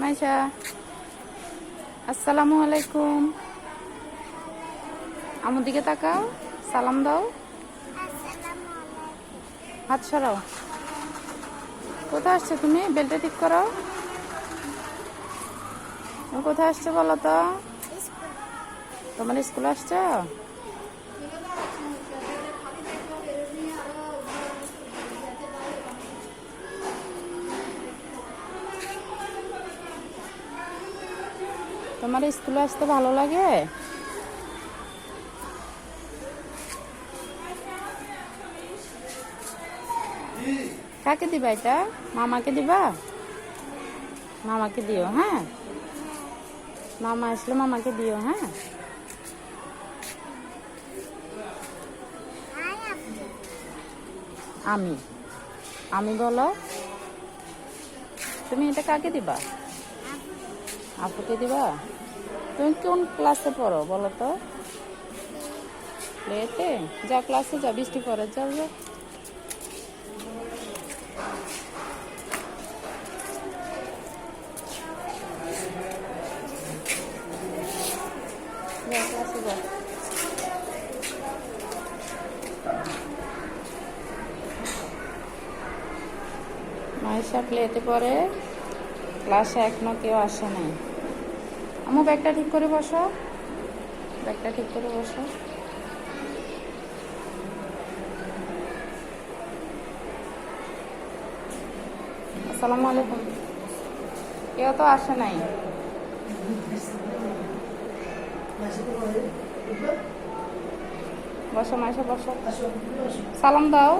মাইশা। আসসালামু আলাইকুম। আমার দিকে তাকাও, সালাম দাও। হাত সরাও। কোথায় আসছো তুমি? বেলটা ঠিক করো কোথায় আসছো বলো তো? তোমার স্কুল আসছো? তোমার স্কুলে আসতে ভালো লাগে? কাকে দিবা এটা? মামাকে দিবা? মামাকে দিও হ্যাঁ? মামা আসলে মামাকে দিও হ্যাঁ? আমি। আমি বলো। তুমি এটা কাকে দিবা? আপুকে দিবা? তুমি কোন ক্লাসে পড়ো বলো তো? প্লেতে যা ক্লাসে যা, বৃষ্টি পড়ে, যাও যা মাইশা প্লেতে পড়ে ক্লাসে এখনও কেউ আসে নাই। আমার ব্যাগটা ঠিক করে বসো। ব্যাগটা ঠিক করে বসো। আসসালামু আলাইকুম। কেউ তো আসে নাই। বসো মাইশা বসো। সালাম দাও।